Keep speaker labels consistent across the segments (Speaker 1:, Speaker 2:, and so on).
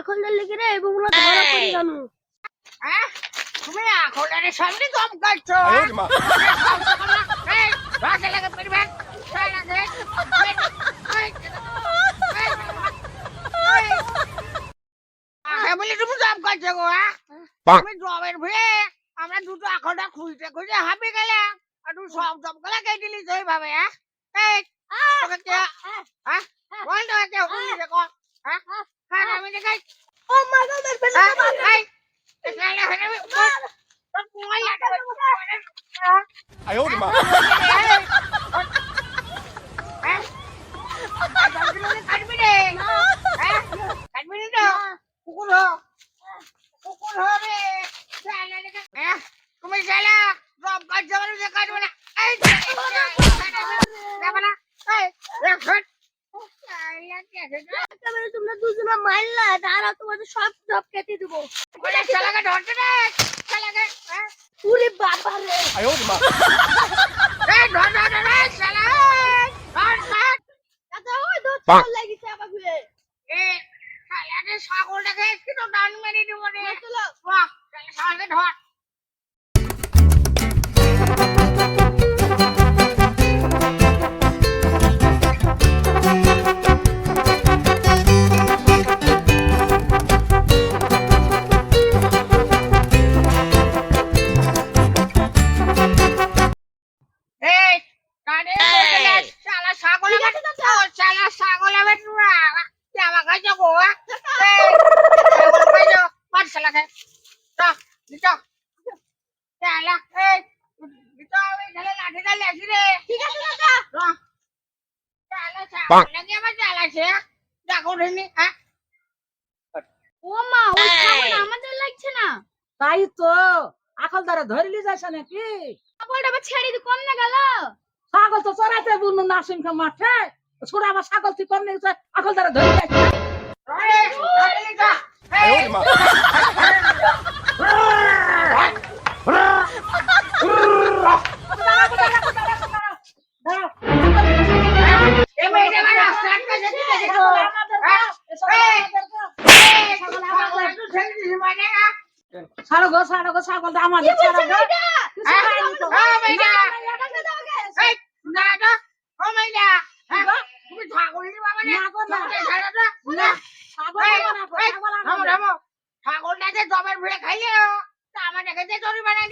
Speaker 1: আখলদার লেগে রে
Speaker 2: এবং ওরা ধরা পড়ে
Speaker 1: হ্যাঁ? তুমি আখলদারের সামনে দম কাটছো তুমি করছ গো হ্যাঁ? তুমি জবের আমরা দুটো আখলটা খুঁজতে খুঁজে হাঁপে গেলে আর তুমি সব জবগুলা কেটে নিতে এইভাবে হ্যাঁ?
Speaker 2: তোমরা দুজনে মারলা তারা তোমাদের সব জব কেটে দেবো
Speaker 1: শালাকে ধরবে না শালাকে হ্যাঁ?
Speaker 2: পুরে বাবা রে।
Speaker 3: আয় ওরে মা।
Speaker 1: এই ধর ধর ধর শালা ধর ধর।
Speaker 2: দাদা ওই দো চল লাগিছে
Speaker 1: আমাকে। এ একটু ডান মেরে দিব রে।
Speaker 2: চলো
Speaker 1: বাহ ধর। নাকি আমার জ্বালাছে রেনি হ্যাঁ
Speaker 2: ও মা ওই ছাগল আমাদের লাগছে না
Speaker 4: তাই তো আকল দ্বারা ধরলি যাস নাকি
Speaker 2: ছাগলটা আবার ছেড়ে দি কম না গেল
Speaker 4: ছাগল তো চড়াইতে বুনু নাসিমকে মাঠে ছোড়া আবার ছাগল তুই কম নেই আকল দ্বারা ধরলি যাস গো ছাড়ো গো? ছাগলটা আমাদের ছাড়ো গো?
Speaker 1: হ্যাঁ হ্যাঁ তুমি ছাগল নি বাবা রে?
Speaker 4: না গো, ছাগল।
Speaker 1: ছাগলটাকে জবের ভিড়ে খাইলে আমাদেরকে যে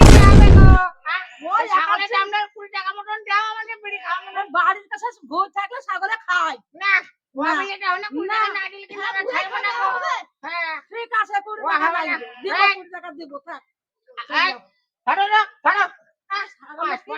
Speaker 1: দিতে হবে গো হ্যাঁ?
Speaker 4: ওই
Speaker 1: এই ছাগলের
Speaker 4: একাচ্ছে।
Speaker 1: দামটা কুড়ি টাকা মতন দাও আমাদের বিড়ি খাওয়া মতন
Speaker 4: বাড়ির কাছে ভোজ থাকলে ছাগলে খায়
Speaker 1: না ও
Speaker 4: না।
Speaker 1: আমি এটা হলে কুড়ি টাকা না দিলে কিন্তু আমরা খাইবো না গো হ্যাঁ
Speaker 4: ঠিক আছে কুড়ি
Speaker 1: ও,
Speaker 4: টাকা
Speaker 1: হবে না।
Speaker 4: লাগবে। দিব
Speaker 1: এই।
Speaker 4: কুড়ি টাকা দিব থাক।
Speaker 1: এই, ধরো না ধরো
Speaker 4: ছাগলে
Speaker 1: পাঁচ
Speaker 4: কি
Speaker 1: পর
Speaker 4: দাও?
Speaker 1: টাকা।
Speaker 4: হ্যাঁ, কি দাও?
Speaker 1: এই কুড়ি টাকা না সবাই নিল নাহলে ছাগল খেতে মাইরে বাবা
Speaker 4: তুই ছাগল ছাড়া মারছো তো? হ্যাঁ? একা দেখা দিবি। ছাগল মারবে না, হ্যাঁ, দাও তোকে বস হঠাৎ, হ্যাঁ? দেখি আকল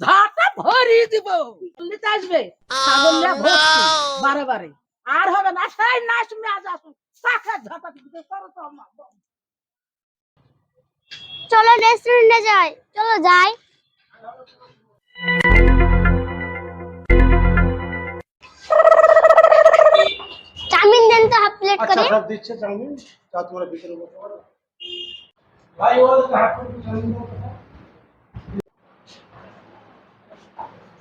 Speaker 4: ঝাঁটা ভরিয়ে দিব। নিতে আসবে। ছাগল নিয়ে ভর্তি বারে বারে আর হবে না সেই না তুমি আজ আসুন তাকে ঝাঁটা দিতে করো তো আমার
Speaker 2: চলো রেস্টুরেন্টে যাই। চলো যাই। চাউমিন দেন তো হাফ প্লেট
Speaker 5: আচ্ছা
Speaker 2: করে।
Speaker 5: সব দিচ্ছে চাউমিন। তা তোমরা ভিতরে বসে ভাই ও হাত করে চাউমিন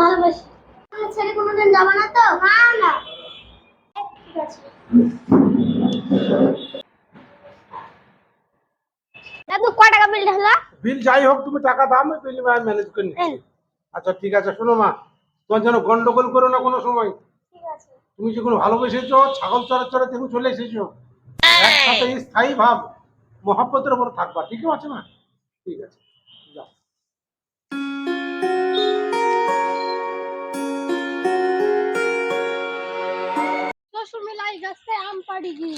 Speaker 2: ভালোবাসি। কোনোদিন যাবে না তো? না না। ঠিক আছে। দাদু কয় টাকা বিল ঢালা
Speaker 5: বিল যাই হোক তুমি টাকা দাও আমি বিল ম্যানেজ করে নিচ্ছি। আচ্ছা ঠিক আছে শোনো মা। তোমার যেন গন্ডগোল করো না কোনো সময়।
Speaker 2: ঠিক
Speaker 5: তুমি যে কোনো ভালোবেসেছো ছাগল চড়া চড়া তুমি চলে এসেছ একসাথে স্থায়ী ভাব মহাব্বতের উপর থাকবা। ঠিক আছে মা? ঠিক আছে।
Speaker 2: শ্বশুর মিলাই গাছে আম পাড়ি গি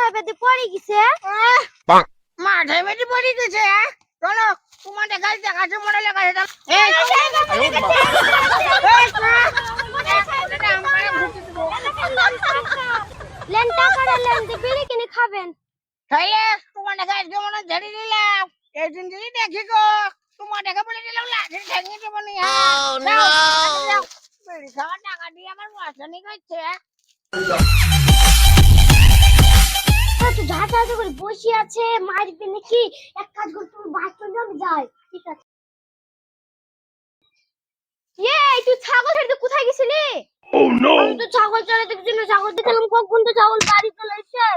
Speaker 2: মাথায় বেঁধে পড়ে গেছে
Speaker 1: মাথায় বেঁধে পড়ে গেছে চলো তোমাদের গাছ দেখাচ্ছে মনে
Speaker 2: লেখা লেনটা করে লেনতে খাবেন
Speaker 1: তাইলে তোমাদের গাছ কেমন ধরে দিলাম এই দিন যদি দেখি গো বলে দিলাম দিয়ে আমার বাসনি করছে
Speaker 2: বসে আছে মারবে নাকি? এক কাজ করে তুমি বাথরুমে যাই ঠিক আছে? এই তুই ছাগল ছেড়ে কোথায় গেছিলি?
Speaker 3: Oh no!
Speaker 2: আমি তো ছাগল চড়াতে গেছিলাম ছাগল দেখলাম কখন তো ছাগল বাড়ি চলে এসে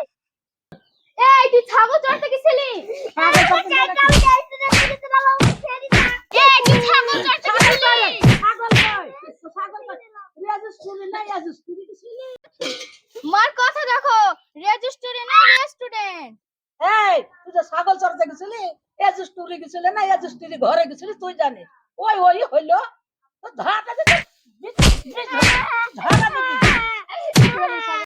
Speaker 2: এই তুই ছাগল চড়াতে গেছিলি? এই তুই ছাগল চড়াতে গেছিলি?
Speaker 4: ছাগল ছাগল নাই গেছিলি
Speaker 2: মার কথা দেখো রেজিস্ট্রি না রেস্টুরেন্ট
Speaker 4: এই তুই যে গেছিলি এজিস গেছিলি না রেজিস্ট্রি ঘরে গেছিলি তুই জানিস। ওই ওই হইল। ধাটা